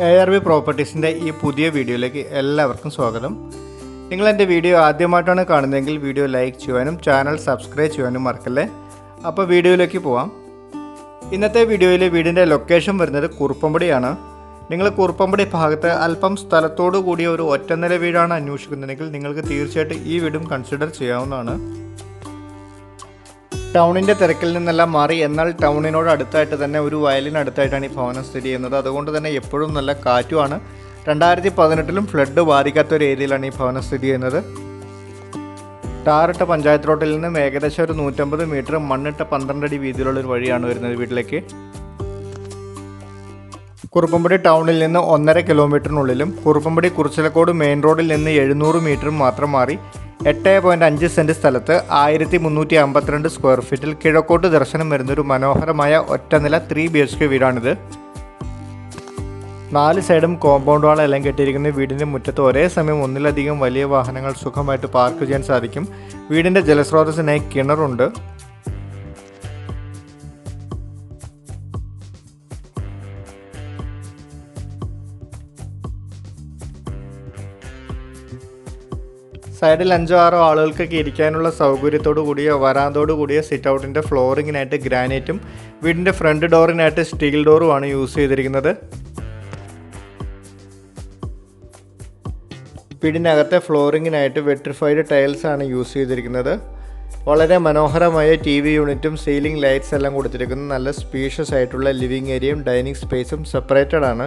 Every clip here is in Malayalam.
എ ആർ ബി പ്രോപ്പർട്ടീസിന്റെ ഈ പുതിയ വീഡിയോയിലേക്ക് എല്ലാവർക്കും സ്വാഗതം. നിങ്ങൾ എന്റെ വീഡിയോ ആദ്യമായിട്ടാണ് കാണുന്നതെങ്കിൽ വീഡിയോ ലൈക്ക് ചെയ്യുവാനും ചാനൽ സബ്സ്ക്രൈബ് ചെയ്യാനും മറക്കല്ലേ? അപ്പോൾ വീഡിയോയിലേക്ക് പോവാം. ഇന്നത്തെ വീഡിയോയിൽ വീടിന്റെ ലൊക്കേഷൻ വരുന്നത് കുറുപ്പമ്പടിയാണ്. നിങ്ങൾ കുറുപ്പമ്പടി ഭാഗത്ത് അല്പം സ്ഥലത്തോടു കൂടിയ ഒരു ഒറ്റനില വീടാണ് അന്വേഷിക്കുന്നതെങ്കിൽ നിങ്ങൾക്ക് തീർച്ചയായിട്ടും ഈ വീടും കൺസിഡർ ചെയ്യാവുന്നതാണ്. ടൗണിന്റെ തിരക്കിൽ നിന്നെല്ലാം മാറി. എന്നാൽ ടൗണിനോട് അടുത്തായിട്ട് തന്നെ ഒരു വയലിനടുത്തായിട്ടാണ് ഈ ഭവനം സ്ഥിതി ചെയ്യുന്നത്. അതുകൊണ്ട് തന്നെ എപ്പോഴും നല്ല കാറ്റുമാണ്. രണ്ടായിരത്തി പതിനെട്ടിലും ഫ്ലഡ് ബാധിക്കാത്ത ഒരു ഏരിയയിലാണ് ഈ ഭവനം സ്ഥിതി ചെയ്യുന്നത്. ടാറിട്ട പഞ്ചായത്ത് റോഡിൽ നിന്നും ഏകദേശം ഒരു നൂറ്റമ്പത് മീറ്റർ മണ്ണിട്ട പന്ത്രണ്ട് അടി വീതിയിലുള്ള ഒരു വഴിയാണ് വരുന്നത് വീട്ടിലേക്ക്. കുറുപ്പമ്പടി ടൗണിൽ നിന്ന് ഒന്നര കിലോമീറ്ററിനുള്ളിലും കുറുപ്പമ്പടി കുറിച്ചിലക്കോട് മെയിൻ റോഡിൽ നിന്ന് എഴുന്നൂറ് മീറ്ററും മാത്രം മാറി. എട്ട് പോയിന്റ് അഞ്ച് സെന്റ് സ്ഥലത്ത് ആയിരത്തി മുന്നൂറ്റി അമ്പത്തിരണ്ട് സ്ക്വയർ ഫീറ്റിൽ കിഴക്കോട്ട് ദർശനം വരുന്നൊരു മനോഹരമായ ഒറ്റനില ത്രീ ബി എച്ച് കെ വീടാണിത്. നാല് സൈഡും കോമ്പൗണ്ട് വാളെല്ലാം കെട്ടിയിരിക്കുന്ന വീടിന്റെ മുറ്റത്ത് ഒരേ സമയം ഒന്നിലധികം വലിയ വാഹനങ്ങൾ സുഖമായിട്ട് പാർക്ക് ചെയ്യാൻ സാധിക്കും. വീടിന്റെ ജലസ്രോതസ്സിനായി കിണറുണ്ട്. സൈഡിൽ അഞ്ചോ ആറോ ആളുകൾക്കൊക്കെ ഇരിക്കാനുള്ള സൗകര്യത്തോടു കൂടിയ വരാന്തോടു കൂടിയ സിറ്റ് ഔട്ടിന്റെ ഫ്ലോറിങ്ങിനായിട്ട് ഗ്രാനൈറ്റും വീടിന്റെ ഫ്രണ്ട് ഡോറിനായിട്ട് സ്റ്റീൽ ഡോറുമാണ് യൂസ് ചെയ്തിരിക്കുന്നത്. വീടിനകത്തെ ഫ്ലോറിങ്ങിനായിട്ട് വെട്രിഫൈഡ് ടൈൽസ് ആണ് യൂസ് ചെയ്തിരിക്കുന്നത്. വളരെ മനോഹരമായ ടി വി യൂണിറ്റും സീലിംഗ് ലൈറ്റ്സ് എല്ലാം കൊടുത്തിരിക്കുന്നു. നല്ല സ്പീഷ്യസ് ആയിട്ടുള്ള ലിവിങ് ഏരിയയും ഡൈനിങ് സ്പേസും സെപ്പറേറ്റഡ് ആണ്.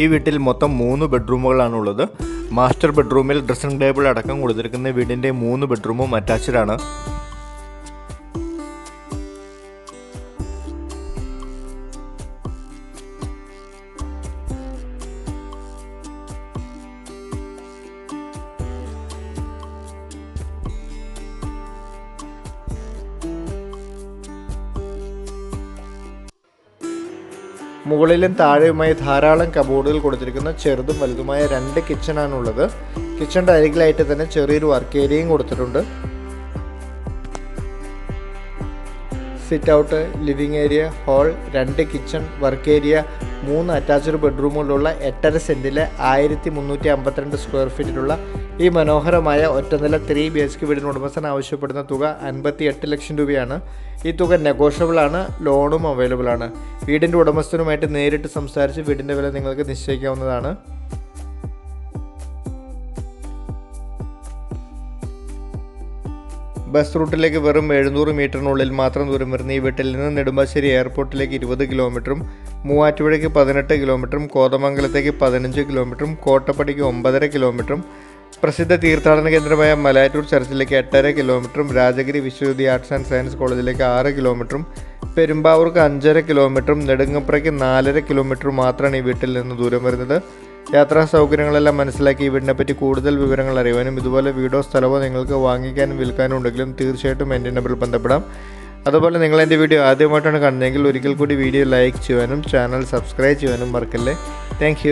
ഈ വീട്ടിൽ മൊത്തം മൂന്ന് ബെഡ്റൂമുകളാണ് ഉള്ളത് മാസ്റ്റർ ബെഡ്റൂമിൽ ഡ്രസ്സിംഗ് ടേബിൾ അടക്കം കൊടുത്തിരിക്കുന്ന വീടിന്റെ മൂന്ന് ബെഡ്റൂമും അറ്റാച്ച്ഡ് ആണ്. മുകളിലും താഴെയുമായി ധാരാളം കബോർഡുകൾ കൊടുത്തിരിക്കുന്ന. ചെറുതും വലുതുമായ രണ്ട് കിച്ചണാണുള്ളത്. കിച്ചണിന്റെ അരികിലായിട്ട് തന്നെ ചെറിയൊരു വർക്ക് ഏരിയയും കൊടുത്തിട്ടുണ്ട്. Sit out living area hall രണ്ട് കിച്ചൺ വർക്ക് ഏരിയ മൂന്ന് അറ്റാച്ച്ഡ് ബെഡ്റൂമുകളുള്ള എട്ടര സെന്റിലെ ആയിരത്തി മുന്നൂറ്റി അമ്പത്തിരണ്ട് സ്ക്വയർ ഫീറ്റിലുള്ള ഈ മനോഹരമായ ഒറ്റനില ത്രീ ബി എച്ച് കെ വീടിന് ഉടമസ്ഥൻ ആവശ്യപ്പെടുന്ന തുക അൻപത്തി എട്ട് ലക്ഷം രൂപയാണ്. ഈ തുക നെഗോഷ്യബിൾ ആണ് ലോണും അവൈലബിൾ ആണ്. വീടിന്റെ ഉടമസ്ഥനുമായിട്ട് നേരിട്ട് സംസാരിച്ച് വീടിന്റെ വില നിങ്ങൾക്ക് നിശ്ചയിക്കാവുന്നതാണ്. ബസ് റൂട്ടിലേക്ക് വെറും എഴുന്നൂറ് മീറ്ററിനുള്ളിൽ മാത്രം ദൂരം വരുന്ന ഈ വീട്ടിൽ നിന്ന് നെടുമ്പാശ്ശേരി എയർപോർട്ടിലേക്ക് ഇരുപത് കിലോമീറ്ററും മൂവാറ്റുപുഴയ്ക്ക് പതിനെട്ട് കിലോമീറ്ററും കോതമംഗലത്തേക്ക് പതിനഞ്ച് കിലോമീറ്ററും കോട്ടപ്പടിക്ക് ഒമ്പതര കിലോമീറ്ററും പ്രസിദ്ധ തീർത്ഥാടന കേന്ദ്രമായ മലയാറ്റൂർ ചർച്ചിലേക്ക് എട്ടര കിലോമീറ്ററും Rajagiri Viswavidya arts and science കോളേജിലേക്ക് ആറ് കിലോമീറ്ററും പെരുമ്പാവൂർക്ക് അഞ്ചര കിലോമീറ്ററും നെടുങ്ങപ്പുറയ്ക്ക് നാലര കിലോമീറ്ററും മാത്രമാണ് ഈ വീട്ടിൽ നിന്ന് ദൂരം വരുന്നത്. യാത്രാ സൗകര്യങ്ങളെല്ലാം മനസ്സിലാക്കി ഈ വീടിനെ പറ്റി കൂടുതൽ വിവരങ്ങൾ അറിയുവാനും ഇതുപോലെ വീടോ സ്ഥലമോ നിങ്ങൾക്ക് വാങ്ങിക്കാനും വിൽക്കാനും ഉണ്ടെങ്കിലും തീർച്ചയായിട്ടും എന്റെ നമ്പറിൽ ബന്ധപ്പെടാം. അതുപോലെ നിങ്ങൾ എന്റെ വീഡിയോ ആദ്യമായിട്ടാണ് കാണുന്നതെങ്കിൽ ഒരിക്കൽ കൂടി വീഡിയോ ലൈക്ക് ചെയ്യുവാനും ചാനൽ സബ്സ്ക്രൈബ് ചെയ്യുവാനും മറക്കല്ലേ. താങ്ക്